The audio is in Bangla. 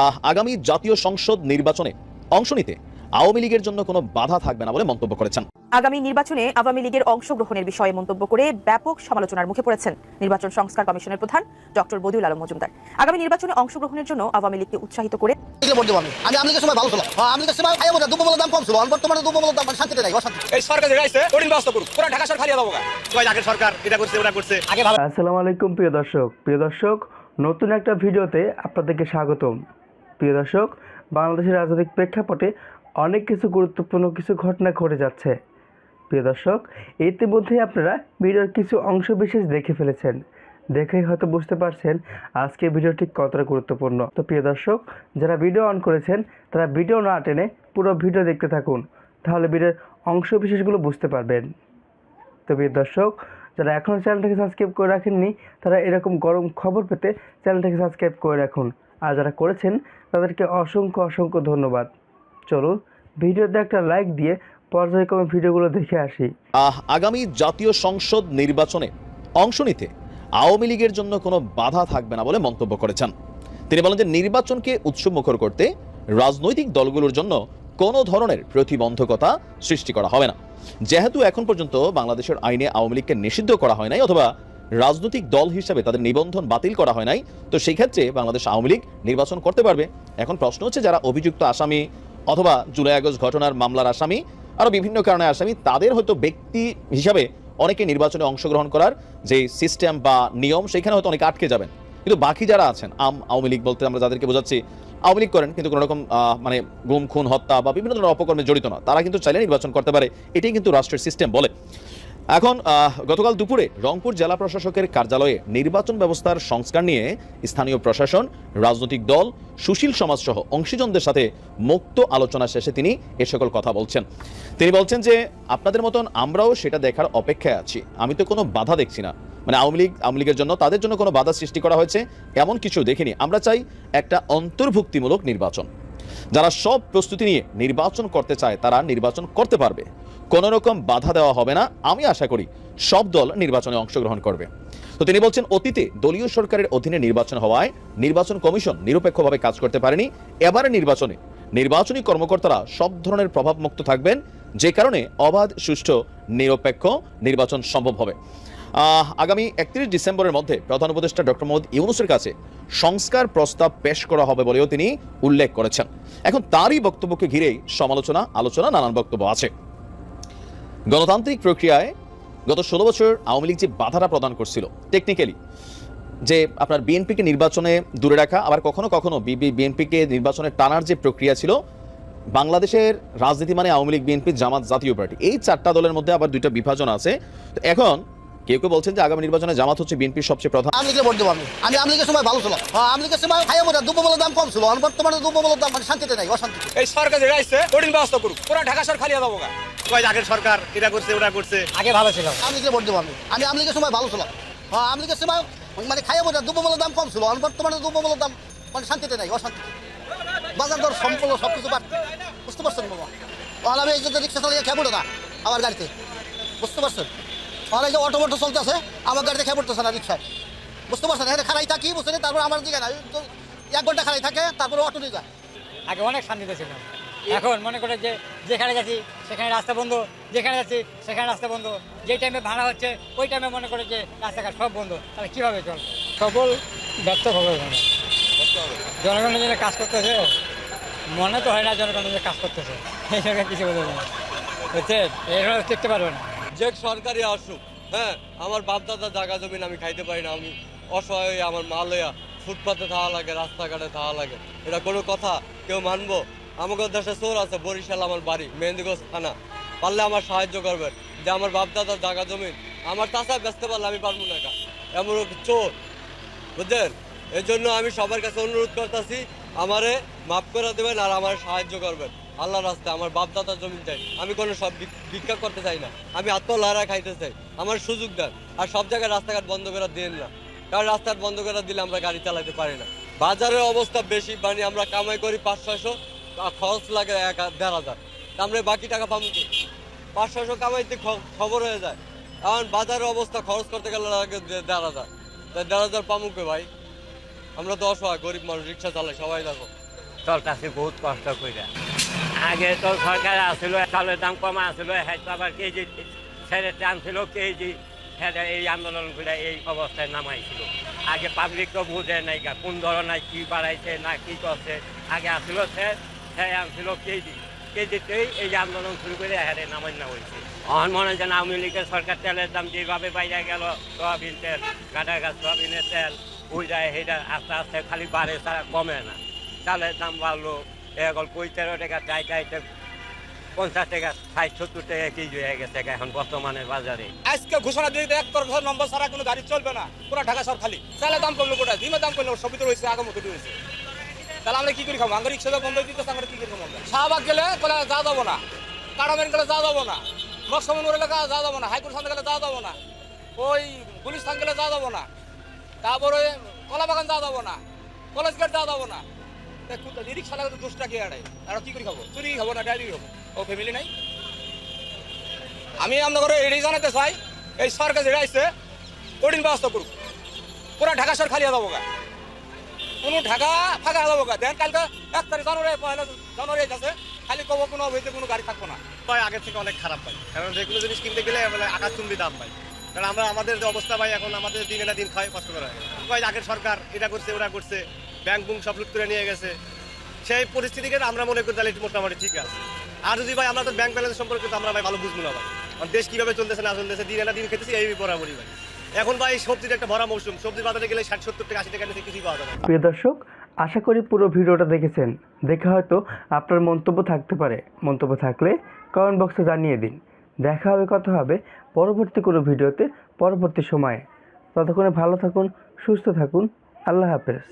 আহ, আগামী জাতীয় সংসদ নির্বাচনে অংশ নিতে আওয়ামী লীগের জন্য কোনো বাধা থাকবে না বলে মন্তব্য করেছেন। আগামী নির্বাচনে আওয়ামী লীগের অংশগ্রহণের বিষয়ে মন্তব্য করে ব্যাপক সমালোচনার মুখে পড়েছেন নির্বাচন সংস্কার কমিশনের প্রধান ডক্টর বদিউল আলম মজুমদার। আগামী নির্বাচনে অংশগ্রহণের জন্য আওয়ামী লীগকে উৎসাহিত করে হ্যাঁ মানে শান্তিতে নাই অশান্তি। এই সরকার যেটা আসছে কঠিন ব্যবস্থা করুক। পুরো ঢাকা শহর খালি দেবো কয় আগের সরকার এটা করছে ওটা করছে। আগে ভালো আসসালামু আলাইকুম প্রিয় দর্শক। প্রিয় দর্শক নতুন একটা ভিডিওতে আপনাদেরকে স্বাগতম। প্রিয় দর্শক, বাংলাদেশের রাজনৈতিক প্রেক্ষাপটে অনেক কিছু গুরুত্বপূর্ণ কিছু ঘটনা ঘটে যাচ্ছে। প্রিয় দর্শক, ইতিমধ্যেই আপনারা ভিডিওর কিছু অংশ বিশেষ দেখে ফেলেছেন। দেখেই হয়তো বুঝতে পারছেন আজকে ভিডিওটি কতটা গুরুত্বপূর্ণ। তো প্রিয় দর্শক, যারা ভিডিও অন করেছেন, তারা ভিডিও না টেনে পুরো ভিডিও দেখতে থাকুন। তাহলে ভিডিওর অংশ বিশেষগুলো বুঝতে পারবেন। তো প্রিয় দর্শক, যারা এখনও চ্যানেলটাকে সাবস্ক্রাইব করে রাখেননি, তারা এরকম গরম খবর পেতে চ্যানেলটাকে সাবস্ক্রাইব করে রাখুন। আর যারা করেছেন তাদেরকে অসংখ্য অসংখ্য ধন্যবাদ। চলুন ভিডিওতে একটা লাইক দিয়ে পর্যায়ক্রমে ভিডিওগুলো দেখে আসি। আহ, আগামী জাতীয় সংসদ নির্বাচনে অংশ নিতে আওয়ামী লীগের জন্য কোনো বাধা থাকবে না বলে মন্তব্য করেছেন। তিনি বলেন যে নির্বাচনকে উৎসবমুখর করতে রাজনৈতিক দলগুলোর জন্য কোনো ধরনের প্রতিবন্ধকতা সৃষ্টি করা হবে না। যেহেতু এখন পর্যন্ত বাংলাদেশের আইনে আওয়ামী লীগকে নিষিদ্ধ করা হয় নাই অথবা রাজনৈতিক দল হিসাবে তাদের নিবন্ধন বাতিল করা হয় নাই। তো সেই ক্ষেত্রে বাংলাদেশ আওয়ামী লীগ নির্বাচন করতে পারবে। এখন প্রশ্ন হচ্ছে যারা অভিযুক্ত আসামি অথবা জুলাই আগস্ট ঘটনার মামলার আসামি আরও বিভিন্ন কারণে আসামি তাদের হয়তো ব্যক্তি হিসাবে অনেকে নির্বাচনে অংশগ্রহণ করার যে সিস্টেম বা নিয়ম সেখানে হয়তো অনেকে আটকে যাবেন। কিন্তু বাকি যারা আছেন আম আওয়ামী লীগ বলতে আমরা যাদেরকে বোঝাচ্ছি আওয়ামী লীগ করেন কিন্তু কোনো রকম আহ, মানে গুম খুন হত্যা বা বিভিন্ন ধরনের অপকর্মে জড়িত না তারা কিন্তু চাইলে নির্বাচন করতে পারে। এটাই কিন্তু রাষ্ট্রের সিস্টেম বলে। এখন গতকাল দুপুরে রংপুর জেলা প্রশাসকের কার্যালয়ে নির্বাচন ব্যবস্থার সংস্কার নিয়ে স্থানীয় প্রশাসন, রাজনৈতিক দল, সুশীল সমাজ সহ অংশীজনদের সাথে মুক্ত আলোচনা শেষে তিনি এ সকল কথা বলছেন। তিনি বলছেন যে, আপনাদের মতন আমরাও সেটা দেখার অপেক্ষায় আছি। আমি তো কোনো বাধা দেখছি না। মানে আওয়ামী লীগ, আওয়ামী লীগের জন্য তাদের জন্য কোনো বাধা সৃষ্টি করা হয়েছে, এমন কিছু দেখিনি। আমরা চাই একটা অন্তর্ভুক্তিমূলক নির্বাচন। যারা সব প্রস্তুতি নিয়ে নির্বাচন করতে চায়, তারা নির্বাচন করতে পারবে। কোনো রকম বাধা দেওয়া হবে না। আমি আশা করি সব দল নির্বাচনে অংশগ্রহণ করবে। তো তিনি বলছেন, অতীতে দলীয় সরকারের অধীনে নির্বাচন হওয়ায় নির্বাচন কমিশন নিরপেক্ষভাবে কাজ করতে পারেনি। এবারে নির্বাচনে নির্বাচনী কর্মকর্তারা সব ধরনের প্রভাবমুক্ত থাকবেন। যে কারণে অবাধ, সুষ্ঠু, নিরপেক্ষ নির্বাচন সম্ভব হবে। আগামী একত্রিশ ডিসেম্বরের মধ্যে প্রধান উপদেষ্টা ডক্টর মোহাম্মদ ইউনুসের কাছে সংস্কার প্রস্তাব পেশ করা হবে বলেও তিনি উল্লেখ করেছেন। এখন তারই বক্তব্যকে ঘিরেই সমালোচনা, আলোচনা, নানান বক্তব্য আছে। গণতান্ত্রিক প্রক্রিয়ায় গত ষোলো বছর আওয়ামী লীগ যে বাধাটা প্রদান করছিল টেকনিক্যালি যে আপনার বিএনপিকে নির্বাচনে দূরে রাখা আবার কখনো কখনো বিএনপিকে নির্বাচনে টানার যে প্রক্রিয়া ছিল বাংলাদেশের রাজনীতি মানে আওয়ামী লীগ বিএনপি জামাত জাতীয় পার্টি এই চারটা দলের মধ্যে আবার দুইটা বিভাজন আছে। তো এখন কেউ কেউ বলছেন যে আগামী নির্বাচনে জামাত হচ্ছে বিএনপির সবচেয়ে প্রধান। আমলিগের ভোট দেবো আমি। আমি আমলিগের সময় ভালো ছিল হ্যাঁ আমলিগের সময় খাইয়া দুপুর দাম কম ছিল বর্তমানে দুপুর দাম মানে শান্তিতে নাই অশান্তি এই সরকার যেটা আসছে কঠিন ব্যবস্থা করুক। পুরো ঢাকা শহর খালি দেবো কয় আগের সরকার এটা করছে ওটা করছে। আগে ভালো ছিল। আমলিগের ভোট দেবো আমি। আমি আমলিগের সময় ভালো ছিল হ্যাঁ আমলিগের সময় মানে খাইয়া বোঝা দুপুর দাম কম ছিল। আর বর্তমানে দুপুর দাম মানে শান্তিতে নাই অশান্তি বাজার দর সম্পূর্ণ সব কিছু বাড়ছে। বুঝতে পারছেন বাবা? তাহলে আমি এই যে রিক্সা চালিয়ে খেয়ে পড়ে না আমার গাড়িতে। বুঝতে পারছেন? তাহলে এই যে অটো মটো চলতেছে আমার গাড়িতে খেয়ে পড়তেছে না রিক্সায়। বুঝতে পারছেন? এখানে খারাই থাকি বুঝছেন? তারপর আমার দিকে না এক ঘণ্টা খারাই থাকে তারপরে অটো নিয়ে যায়। আগে অনেক শান্তিতে ছিল এখন মনে করে যে যেখানে যাচ্ছি, সেখানে রাস্তা বন্ধ, যেখানে যাচ্ছি, সেখানে রাস্তা বন্ধ। যে টাইমে ভাড়া হচ্ছে, ওই টাইমে মনে করে যে রাস্তাঘাট সব বন্ধ। তাহলে কীভাবে চল? সকল ব্যর্থ হবে জনগণের জন্য কাজ করতেছে। মনে তো হয় না জনগণের জন্য কাজ করতেছে। এই সরকার কিছু বলে না। বুঝছেন? এভাবে টিকতে পারবে না। যে সরকারি আসুক হ্যাঁ আমার বাপদাদা জায়গা জমিন আমি খাইতে পারি না। আমি অসহায়, আমার মাল ফুটপাতে থাকা লাগে, রাস্তাঘাটে থাকা লাগে। এটা কোনো কথা, কেউ মানবো? আমাদের দেশে চোর আছে, বরিশাল আমার বাড়ি, মেহেন্দিগঞ্জ থানা। পারলে আমার সাহায্য করবেন। যে আমার বাপদাদার জায়গা জমি, আমার তাছাড়া বেচতে পারলে আমি পারব না। এমন চোর। বুঝলেন? এই জন্য আমি সবার কাছে অনুরোধ করতেছি, আমারে মাফ করে দেবেন আর আমার সাহায্য করবেন। আল্লাহ রাস্তায় আমার বাপ দাদার জমি চাই। আমি কোনো সব ভিক্ষা করতে চাই না। আমি আত্মলহারা খাইতে চাই। আমার সুযোগ দেন। আর সব জায়গায় রাস্তাঘাট বন্ধ করে দেন না। কারণ রাস্তাঘাট বন্ধ করে দিলে আমরা গাড়ি চালাতে পারি না। বাজারের অবস্থা বেশি মানে আমরা কামাই করি পাঁচ, ছয়শো। খরচ লাগে এক দেড় হাজার। তা আমরা বাকি টাকা পাবো কি? পাঁচ ছয়শো কামাইতে খবর হয়ে যায়। এখন বাজারের অবস্থা খরচ করতে গেলে লাগে দেড় হাজার। তা দেড় হাজার পামুকে ভাই? আমরা তো অসহায় গরিব মানুষ, রিক্সা চালাই, সবাই দেখো। চলতেছে বহুত কষ্ট করে আগে তো সরকার আসছিল চালের দাম কমা আসছিল হয়তো আবার কেজি ছেড়ে দাম ছিল কেজি। ছেড়ে এই আন্দোলন করে এই অবস্থায় নামাইছিল। আগে পাবলিক তো বুঝে নাই কোন ধরনের কি বাড়াইছে, না কি করছে। আগে আসছিল সে সে আনছিল কেজি। কেজিতেই এই আন্দোলন শুরু করে হারে নামাই না হয়েছে। অহন মনে হয় যেন আওয়ামী লীগের সরকার তেলের দাম যেভাবে বাইরে গেল, সয়াবিন তেল কাটা গাছ, সয়াবিনের তেল, ওই যায় সেটা আস্তে আস্তে খালি বাড়ে ছাড়া কমে না। চালের দাম বাড়লো এখন কই তেরো টাকা, চাই চাইতে পঞ্চাশ টাকা, ষাট, সত্তর টাকা কেজি হয়ে গেছে এখন বর্তমানে বাজারে। আজকে ঘোষণা দিয়ে এক তরফ নম্বর ছাড়া কোনো গাড়ি চলবে না, পুরো ঢাকা শহর খালি। চালের দাম করল কোটা ডিমের দাম করল সবই তো রয়েছে আগামতো রয়েছে। তাহলে আমরা কি করি খাব? আমরা রিক্সা বন্ধ দিতে আমরা কি করি খাব শাহবাগ গেলে বলে যা যাব না। কাটামেন গেলে যা যাব না। মকসমন গেলে যা যাব না। হাইকোর্ট স্থান গেলে যা যাব না। ওই পুলিশ স্থান গেলে যা যাব না। তারপরে কলা বাগান যা যাব না। কলেজ গেট যা যাব না। রিক্সা লাগে তো দোষটা কি আড়াই? আর কি করি খাব? চুরি খাব না, ডায়রি খাব? ও ফ্যামিলি নাই? আমি আপনাদের এটাই জানাতে চাই, এই সরকার যেটা আসছে কঠিন ব্যবস্থা করুক। পুরা ঢাকা শহর খালি যাব গা। কোনো ঢাকা ফাঁকা গা দেন কালকে এক তারিখ জানুয়ারি, পয়লা জানুয়ারি আছে। খালি কব কোনো হইতে কোনো গাড়ি থাকব না। ভাই আগের থেকে অনেক খারাপ ভাই। কারণ যে কোনো জিনিস কিনতে গেলে আকাশ চুম্বি দাম ভাই। কারণ আমরা, আমাদের যে অবস্থা ভাই, এখন আমাদের দিনে না দিন খাই কষ্ট করে। ভাই আগের সরকার এটা করছে ওরা করছে, ব্যাংক বুং সব লুট করে নিয়ে গেছে। সেই পরিস্থিতিকে আমরা মনে করি তাহলে মোটামুটি ঠিক আছে। আর যদি ভাই, আমরা তো ব্যাংক ব্যালেন্স সম্পর্কে তো আমরা ভাই ভালো বুঝব না ভাই। দেশ কীভাবে চলতেছে, না চলতেছে, দিনে না দিন খেতেছি, এই বরাবরই ভাই। এখন ভাই সবজির একটা ভরা মৌসুম। সবজির বাজারে গেলে ষাট, সত্তর টাকা আশি টাকা নিচে কিছুই পাওয়া যাবে প্রিয় দর্শক, আশা করি পুরো ভিডিওটা দেখেছেন। দেখে হয়তো আপনার মন্তব্য থাকতে পারে। মন্তব্য থাকলে কমেন্ট বক্সে জানিয়ে দিন। দেখা হবে, কথা হবে পরবর্তী কোনো ভিডিওতে, পরবর্তী সময়ে। ততক্ষণে ভালো থাকুন, সুস্থ থাকুন। আল্লাহ হাফেজ।